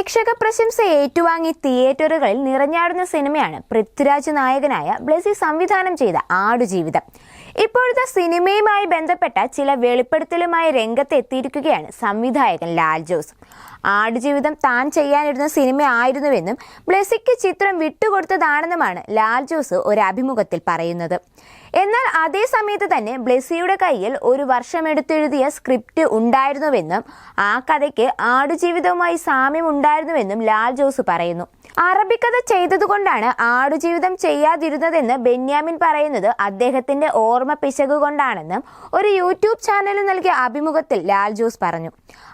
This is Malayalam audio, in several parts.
പ്രേക്ഷക പ്രശംസ ഏറ്റുവാങ്ങി തിയേറ്ററുകളിൽ നിറഞ്ഞാടുന്ന സിനിമയാണ് പൃഥ്വിരാജ് നായകനായ ബ്ലസി സംവിധാനം ചെയ്ത ആടുജീവിതം. ഇപ്പോഴത്തെ സിനിമയുമായി ബന്ധപ്പെട്ട ചില വെളിപ്പെടുത്തലുമായി രംഗത്തെത്തിയിരിക്കുകയാണ് സംവിധായകൻ ലാൽ ജോസ്. ആടുജീവിതം താൻ ചെയ്യാനിരുന്ന സിനിമ ആയിരുന്നുവെന്നും ബ്ലെസിക്ക് ചിത്രം വിട്ടുകൊടുത്തതാണെന്നുമാണ് ലാൽ ജോസ് ഒരു അഭിമുഖത്തിൽ പറയുന്നത്. എന്നാൽ അതേ സമയത്ത് തന്നെ ബ്ലെസിയുടെ കയ്യിൽ ഒരു വർഷമെടുത്തെഴുതിയ സ്ക്രിപ്റ്റ് ഉണ്ടായിരുന്നുവെന്നും ആ കഥയ്ക്ക് ആടുജീവിതവുമായി സാമ്യം ഉണ്ടായിരുന്നുവെന്നും ലാൽ ജോസ് പറയുന്നു. അറബിക്കഥ ചെയ്തതുകൊണ്ടാണ് ആടുജീവിതം ചെയ്യാതിരുന്നതെന്ന് ബെന്യാമിൻ പറയുന്നത് അദ്ദേഹത്തിന്റെ ഓർമ്മ പിശക് കൊണ്ടാണെന്നും ഒരു യൂട്യൂബ് ചാനലിൽ നൽകിയ അഭിമുഖത്തിൽ ലാൽ ജോസ് പറഞ്ഞു.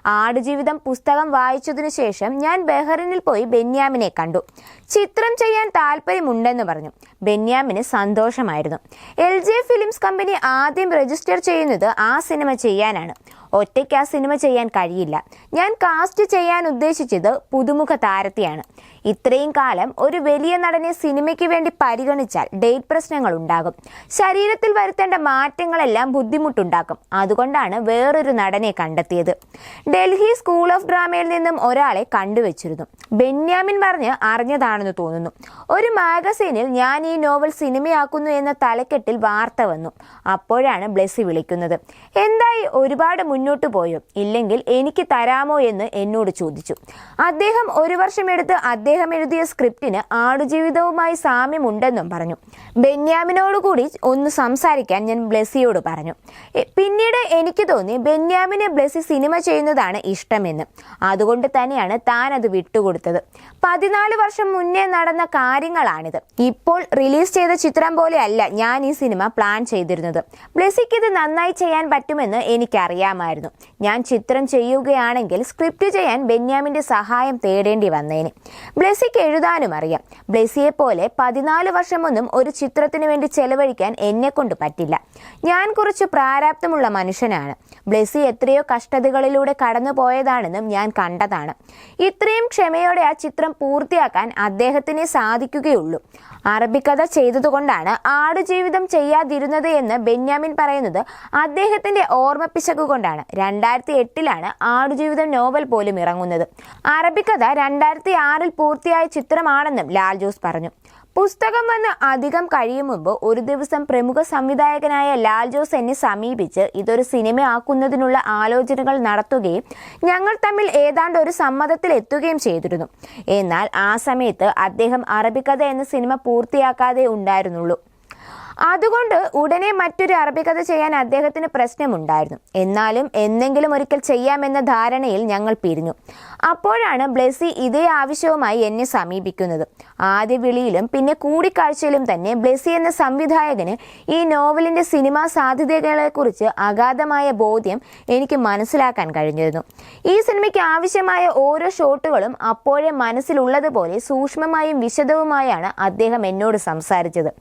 ആടുജീവിതം പുസ്തകം വായിച്ചതിനു ശേഷം ഞാൻ ബഹ്റിനിൽ പോയി ബെന്യാമിനെ കണ്ടു. ചിത്രം ചെയ്യാൻ താല്പര്യമുണ്ടെന്ന് പറഞ്ഞു. ബെന്യാമിന് സന്തോഷമായിരുന്നു. എൽ ജെ ഫിലിംസ് കമ്പനി ആദ്യം രജിസ്റ്റർ ചെയ്യുന്നത് ആ സിനിമ ചെയ്യാനാണ്. ഒറ്റയ്ക്ക് ആ സിനിമ ചെയ്യാൻ കഴിയില്ല. ഞാൻ കാസ്റ്റ് ചെയ്യാൻ ഉദ്ദേശിച്ചത് പുതുമുഖ താരത്തെയാണ്. ഇത്രയും കാലം ഒരു വലിയ നടനെ സിനിമയ്ക്ക് വേണ്ടി പരിഗണിച്ചാൽ ഡേറ്റ് പ്രശ്നങ്ങൾ ഉണ്ടാകും. ശരീരത്തിൽ വരുത്തേണ്ട മാറ്റങ്ങളെല്ലാം ബുദ്ധിമുട്ടുണ്ടാക്കും. അതുകൊണ്ടാണ് വേറൊരു നടനെ കണ്ടെത്തിയത്. ഡൽഹി സ്കൂൾ ഓഫ് ഡ്രാമയിൽ നിന്നും ഒരാളെ കണ്ടുവച്ചിരുന്നു. ബെന്യാമിൻ പറഞ്ഞ് അറിഞ്ഞതാണെന്ന് തോന്നുന്നു. ഒരു മാഗസീനിൽ ഞാൻ ഈ നോവൽ സിനിമയാക്കുന്നു എന്ന തലക്കെട്ടിൽ വാർത്ത വന്നു. അപ്പോഴാണ് ബ്ലെസ്സി വിളിക്കുന്നത്. എന്തായി ഒരുപാട് മുന്നോട്ട് പോയോ? ഇല്ലെങ്കിൽ എനിക്ക് തരാമോ എന്ന് എന്നോട് ചോദിച്ചു. അദ്ദേഹം ഒരു വർഷം എടുത്ത് അദ്ദേഹം എഴുതിയ സ്ക്രിപ്റ്റിന് ആടുജീവിതവുമായി സാമ്യമുണ്ടെന്നും പറഞ്ഞു. ബെന്യാമിനോട് കൂടി ഒന്ന് സംസാരിക്കാൻ ഞാൻ ബ്ലെസിയോട് പറഞ്ഞു. പിന്നീട് എനിക്ക് തോന്നി ബെന്യാമിനെ ബ്ലെസി സിനിമ ചെയ്യുന്നതാണ് ഇഷ്ടമെന്ന്. അതുകൊണ്ട് തന്നെയാണ് താൻ അത് വിട്ടുകൊടുത്തത്. പതിനാല് വർഷം മുന്നേ നടന്ന കാര്യങ്ങളാണിത്. ഇപ്പോൾ റിലീസ് ചെയ്ത ചിത്രം പോലെയല്ല ഞാൻ ഈ സിനിമ പ്ലാൻ ചെയ്തിരുന്നത്. ബ്ലെസിക്ക് ഇത് നന്നായി ചെയ്യാൻ പറ്റുമെന്ന് എനിക്കറിയാമായിരുന്നു. ഞാൻ ചിത്രം ചെയ്യുകയാണെങ്കിൽ സ്ക്രിപ്റ്റ് ചെയ്യാൻ ബെന്യാമിന്റെ സഹായം തേടേണ്ടി വന്നേനെ. ബ്ലെസിക്ക് എഴുതാനും അറിയാം. ബ്ലെസിയെ പോലെ പതിനാല് വർഷമൊന്നും ഒരു ചിത്രത്തിന് വേണ്ടി ചെലവഴിക്കാൻ എന്നെ കൊണ്ട് പറ്റില്ല. ഞാൻ കുറച്ച് പ്രാരാബ്ദമുള്ള മനുഷ്യനാണ്. ബ്ലെസി എത്രയോ കഷ്ടതകളിലൂടെ കടന്നു പോയതാണെന്നും ഞാൻ കണ്ടതാണ്. ഇത്രയും ക്ഷമയോടെ ആ ചിത്രം പൂർത്തിയാക്കാൻ അദ്ദേഹത്തിന് സാധിക്കുകയുള്ളൂ. അറബിക്കഥ ചെയ്തതുകൊണ്ടാണ് ആടുജീവിതം ചെയ്യാതിരുന്നത് എന്ന് ബെന്യാമിൻ പറയുന്നത് അദ്ദേഹത്തിന്റെ ഓർമ്മപ്പിശക് കൊണ്ടാണ് രണ്ടായിരത്തി എട്ടിലാണ് ആടുജീവിതം നോവൽ പോലും ഇറങ്ങുന്നത്. അറബിക്കഥ രണ്ടായിരത്തി ആറിൽ പൂർത്തിയായ ചിത്രമാണെന്നും ലാൽ ജോസ് പറഞ്ഞു. പുസ്തകം വന്ന് അധികം കഴിയും മുമ്പ് ഒരു ദിവസം പ്രമുഖ സംവിധായകനായ ലാൽ ജോസ് എന്നെ സമീപിച്ച് ഇതൊരു സിനിമയാക്കുന്നതിനുള്ള ആലോചനകൾ നടത്തുകയും ഞങ്ങൾ തമ്മിൽ ഏതാണ്ട് ഒരു സമ്മതത്തിൽ എത്തുകയും ചെയ്തിരുന്നു. എന്നാൽ ആ സമയത്ത് അദ്ദേഹം അറബിക്കഥ എന്ന സിനിമ പൂർത്തിയാക്കാതെ ഉണ്ടായിരുന്നുള്ളൂ. അതുകൊണ്ട് ഉടനെ മറ്റൊരു അറബിക്കഥ ചെയ്യാൻ അദ്ദേഹത്തിന് പ്രശ്നമുണ്ടായിരുന്നു. എന്നാലും എന്തെങ്കിലും ഒരിക്കൽ ചെയ്യാമെന്ന ധാരണയിൽ ഞങ്ങൾ പിരിഞ്ഞു. അപ്പോഴാണ് ബ്ലെസി ഇതേ ആവശ്യവുമായി എന്നെ സമീപിക്കുന്നത്. ആദ്യ വിളിയിലും പിന്നെ കൂടിക്കാഴ്ചയിലും തന്നെ ബ്ലെസി എന്ന സംവിധായകന് ഈ നോവലിന്റെ സിനിമാ സാധ്യതകളെക്കുറിച്ച് അഗാധമായ ബോധ്യം എനിക്ക് മനസ്സിലാക്കാൻ കഴിഞ്ഞിരുന്നു. ഈ സിനിമയ്ക്ക് ആവശ്യമായ ഓരോ ഷോട്ടുകളും അപ്പോഴേ മനസ്സിലുള്ളതുപോലെ സൂക്ഷ്മമായും വിശദവുമായാണ് അദ്ദേഹം എന്നോട് സംസാരിച്ചത്.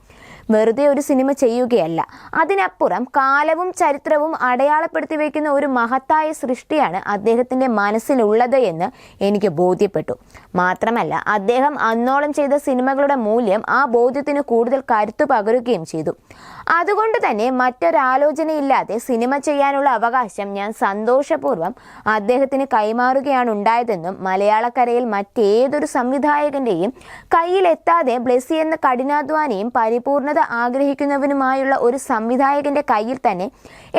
വെറുതെ ഒരു സിനിമ ചെയ്യുകയല്ല. അതിനപ്പുറം കാലവും ചരിത്രവും അടയാളപ്പെടുത്തി വയ്ക്കുന്ന ഒരു മഹത്തായ സൃഷ്ടിയാണ് അദ്ദേഹത്തിന്റെ മനസ്സിലുള്ളത് എന്ന് എനിക്ക് ബോധ്യപ്പെട്ടു. മാത്രമല്ല അദ്ദേഹം അന്നോളം ചെയ്ത സിനിമകളുടെ മൂല്യം ആ ബോധ്യത്തിന് കൂടുതൽ കരുത്തു പകരുകയും ചെയ്തു. അതുകൊണ്ട് തന്നെ മറ്റൊരാലോചനയില്ലാതെ സിനിമ ചെയ്യാനുള്ള അവകാശം ഞാൻ സന്തോഷപൂർവം അദ്ദേഹത്തിന് കൈമാറുകയാണ് ഉണ്ടായതെന്നും മലയാളക്കരയിൽ മറ്റേതൊരു സംവിധായകന്റെയും കയ്യിലെത്താതെ ബ്ലെസി എന്ന കഠിനാധ്വാനിയും പരിപൂർണത ആഗ്രഹിക്കുന്നവനുമായുള്ള ഒരു സംവിധായകന്റെ കയ്യിൽ തന്നെ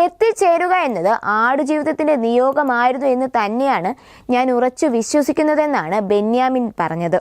എത്തിച്ചേരുക എന്നത് ആടുജീവിതത്തിന്റെ നിയോഗമായിരുന്നു എന്ന് തന്നെയാണ് ഞാൻ ഉറച്ചു വിശ്വസിക്കുന്നതെന്നാണ് ബെന്യാമിൻ പറഞ്ഞത്.